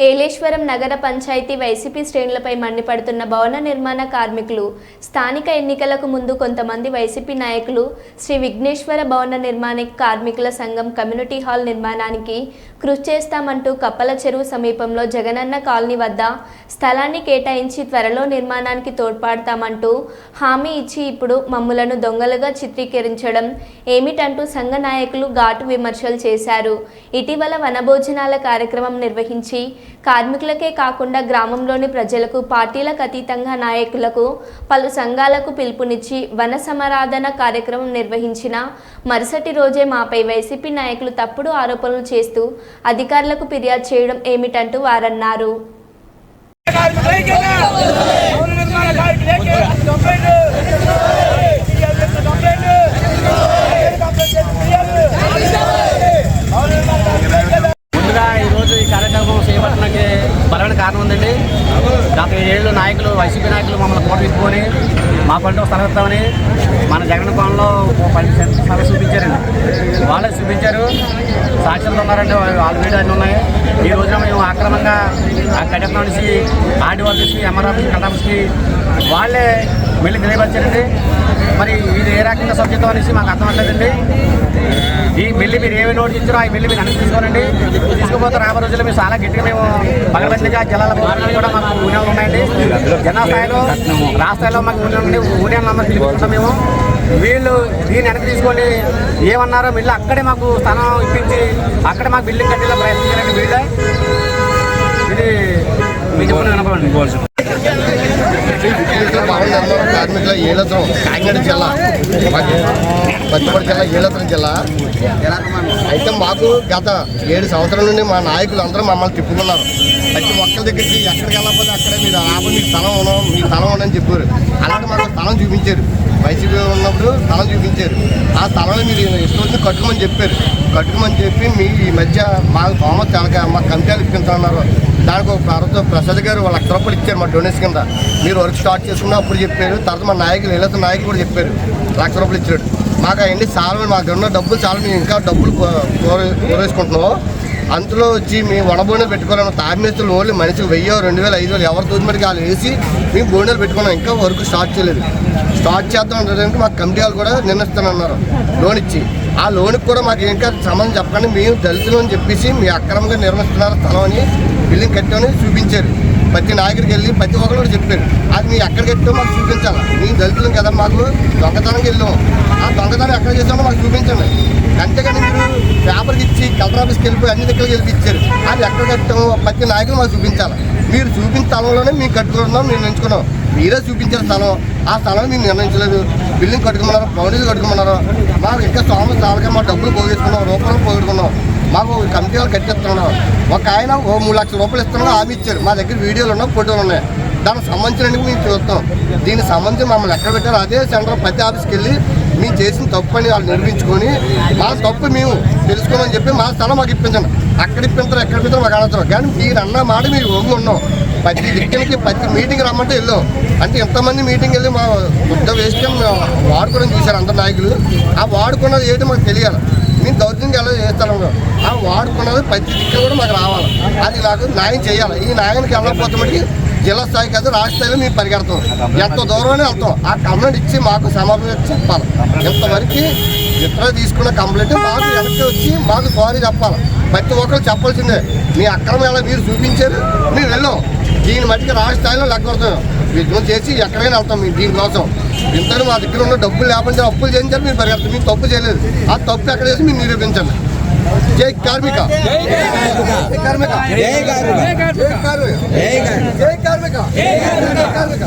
ఏలేశ్వరం నగర పంచాయతీ వైసీపీ శ్రేణులపై మండిపడుతున్న భవన నిర్మాణ కార్మికులు స్థానిక ఎన్నికలకు ముందు కొంతమంది వైసీపీ నాయకులు శ్రీ విఘ్నేశ్వర భవన నిర్మాణ కార్మికుల సంఘం కమ్యూనిటీ హాల్ నిర్మాణానికి కృషి చేస్తామంటూ కప్పల చెరువు సమీపంలో జగనన్న కాలనీ వద్ద స్థలాన్ని కేటాయించి త్వరలో నిర్మాణానికి తోడ్పడతామంటూ హామీ ఇచ్చి ఇప్పుడు మమ్ములను దొంగలుగా చిత్రీకరించడం ఏమిటంటూ సంఘ నాయకులు ఘాటు విమర్శలు చేశారు. ఇటీవల వనభోజనాల కార్యక్రమం నిర్వహించి కార్మికులకే కాకుండా గ్రామంలోని ప్రజలకు పార్టీలకు అతీతంగా నాయకులకు పలు సంఘాలకు పిలుపునిచ్చి వన సమరాధన కార్యక్రమం నిర్వహించిన మరుసటి రోజే మాపై వైసీపీ నాయకులు తప్పుడు ఆరోపణలు చేస్తూ అధికారులకు ఫిర్యాదు చేయడం ఏమిటంటూ వారన్నారు. గత ఏళ్ళు నాయకులు వైసీపీ నాయకులు మమ్మల్ని కోట మా పంట స్థలం మన జగన్ కోణంలో సభ పది చూపించారండి. వాళ్ళే చూపించారు. సాక్ష్యాలు ఉన్నారండి. వాళ్ళ వీడియో అన్నీ ఉన్నాయి. ఈ రోజున మేము ఆక్రమంగా ఆ కడప నుంచి ఆర్డీ ఆఫీస్కి ఎంఆర్ ఆఫీస్కి కలెక్టర్ ఆఫీస్కి వాళ్ళే వెళ్ళి తెలియపరిచారండి మరి ఇది ఏ రకంగా సబ్జెక్టు అనేసి మాకు అర్థం అవ్వలేదండి ఈ బిల్లు మీరు ఏమి నోటీస్ ఇచ్చారో ఆ బిల్లు మీరు అన్ని తీసుకోనండి. తీసుకుపోతే రాబో రోజుల్లో మీరు చాలా గట్టిగా మేము పగలబెట్టిగా జిల్లాల భవనాలు కూడా మాకు యూనియన్లు ఉన్నాయండి. జిల్లా స్థాయిలో రాష్ట్రాల్లో మాకు యూనియన్ ఉండి యూనియన్ నంబర్ తీసుకుంటాం మేము. వీళ్ళు దీన్ని వెనక్కి తీసుకోండి. ఏమన్నారో వీళ్ళు అక్కడే మాకు స్థానం ఇప్పించి అక్కడే మాకు బిల్డింగ్ కట్టేలా ప్రయత్నించారండి వీళ్ళే. ఇది మీకు చెప్పండి వినపడండి. నిర్మాణ కార్మికుల కాకినాడ జిల్లా పచ్చిమడి జిల్లా ఏలత్రం జిల్లా. అయితే మాకు గత ఏడు సంవత్సరాల నుండి మా నాయకులు అందరూ మమ్మల్ని తిప్పుకున్నారు ప్రతి ఒక్కరి దగ్గరికి ఎక్కడికి వెళ్ళకపోతే అక్కడే మీరు రాబో మీకు స్థలం ఉన్నాం మీ స్థలం ఉండని చెప్పారు. అలాంటి మాకు స్థలం చూపించారు. వైసీపీ ఉన్నప్పుడు స్థలం చూపించారు. ఆ స్థలాన్ని మీరు ఇష్టం వచ్చి కట్టుకోమని చెప్పారు. కట్టుకోమని చెప్పి మీ ఈ మధ్య మాకు తోమత తెలక మాకు కంపెనీలు ఇప్పించన్నారు దానికి ఒక ప్రభుత్వ ప్రసాద్ గారు ఒక లక్ష రూపాయలు ఇచ్చారు మా డొనేషన్ కింద. మీరు వర్క్ స్టార్ట్ చేసుకున్నా అప్పుడు చెప్పారు. తర్వాత మా నాయకులు ఏళ్ళతో నాయకులు కూడా చెప్పారు. లక్ష రూపాయలు ఇచ్చాడు. మాకు అవన్నీ చాలా మాకు ఉన్న డబ్బులు చాలా మేము ఇంకా డబ్బులు కోరేసుకుంటున్నాం అందులో వచ్చి మేము వనబోనలు పెట్టుకోవాలన్న తామిస్తులు ఓన్లీ మనిషికి వెయ్యో రెండు వేలు ఐదు వేలు ఎవరు తోచిమడికి వాళ్ళు వేసి మేము బోనలు పెట్టుకున్నాం ఇంకా వర్క్ స్టార్ట్ చేయలేదు. స్టార్ట్ చేద్దాం అంటే మాకు కమిటీ వాళ్ళు కూడా నిర్ణయిస్తానన్నారు. లోన్ ఇచ్చి. ఆ లోన్కి కూడా మాకు ఇంకా సంబంధం చెప్పకండి మేము దళితులు అని చెప్పేసి మీ అక్రమంగా నిర్మిస్తున్నారు స్థలం అని బిల్డింగ్ కట్టామని చూపించారు. ప్రతి నాయకుడికి వెళ్ళి ప్రతి ఒక్కరు చెప్పాడు చెప్పారు. అది మీ ఎక్కడ కట్టామో మాకు చూపించాలి. నీ దళితులు కదా మాకు దొంగతనంకి వెళ్ళాం ఆ దొంగతనం ఎక్కడ చేసామో మాకు చూపించండి. అంతేగాని మీరు పేపర్కి ఇచ్చి కలెక్టర్ ఆఫీస్కి వెళ్ళిపోయి అన్ని దగ్గరికి వెళ్ళి ఇచ్చారు. అది ఎక్కడ కట్టాము ప్రతి నాయకులు మాకు చూపించాలి. మీరు చూపించిన స్థలంలోనే మేము కట్టుకున్నాం మేము ఎంచుకున్నాం మీరే చూపించిన స్థలం. ఆ స్థలం మీరు నిర్ణయించలేదు. బిల్డింగ్ కట్టుకున్నారు బౌండరీలు కట్టుకున్నారు మాకు ఇంకా స్వామి చాలక మా డబ్బులు పోగేసుకున్నాం రూపాయలు పోగొట్టుకున్నాం. మాకు కంపెనీలు వాళ్ళు కట్టిస్తున్నాం ఒక ఆయన ఓ మూడు లక్షల రూపాయలు ఇస్తున్నాడు హామీ ఇచ్చారు మా దగ్గర వీడియోలు ఉన్నాయి ఫోటోలు ఉన్నాయి. దానికి సంబంధించినవి మేము చూస్తాం. దీనికి సంబంధించి మమ్మల్ని ఎక్కడ పెట్టారు అదే సెంటర్ ప్రతి ఆఫీస్కి వెళ్ళి మేము చేసిన తప్పు అని వాళ్ళు నిర్మించుకొని మా తప్పు మేము తెలుసుకోమని చెప్పి మా స్థలం మాకు ఇప్పించండి. అక్కడ ఇప్పించారు ఎక్కడ ఇప్పించారు మాకు అనవసరం. కానీ మీరు అన్న మాట మీరు ఒంగి ఉన్నాం. ప్రతి దిక్కులకి ప్రతి మీటింగ్ రమ్మంటే వెళ్ళాం. అంటే ఎంతమంది మీటింగ్ వెళ్ళి మా బుద్ధ వేస్ట్ వాడుకోవడం చూశారు అందరు నాయకులు. ఆ వాడుకున్నది ఏంటి మాకు తెలియాలి. మేము దౌర్జన్యం ఎలా చేస్తాను ఆ వాడుకున్నది ప్రతి దిక్కులు కూడా మాకు రావాలి. అది నాకు న్యాయం చేయాలి. ఈ న్యాయానికి వెళ్ళకపోతే మటుకి జిల్లా స్థాయి కాదు రాష్ట్ర స్థాయిలో మేము పరిగెడతాం. ఎంత దూరమనే వెళ్తాం. ఆ కంప్లైంట్ ఇచ్చి మాకు సమాధానం చెప్పాలి. ఇంతవరకు ఇతర తీసుకున్న కంప్లైంట్ మాకు వెనక్కి వచ్చి మాకు సారీ చెప్పాలి. ప్రతి ఒక్కరు చెప్పాల్సిందే. మీ అక్రమం ఎలా మీరు చూపించారు? మేము వెళ్ళాం. దీని మట్టికి రాష్ట్ర స్థాయిలో లెక్క యుద్ధం చేసి ఎక్కడికైనా వెళ్తాం మేము దీనికోసం. ఇంతలో మా దగ్గర ఉన్న డబ్బులు లేకపోతే అప్పులు చేయించారు మీరు పరిగెడతాం మేము తప్పు చేయలేదు. ఆ తప్పు ఎక్కడ చేసి మీరు నిరూపించండి. జై కార్మిక. జై కార్మిక. జై కార్మిక. జై కార్మిక. జై కార్మిక. జై కార్మిక.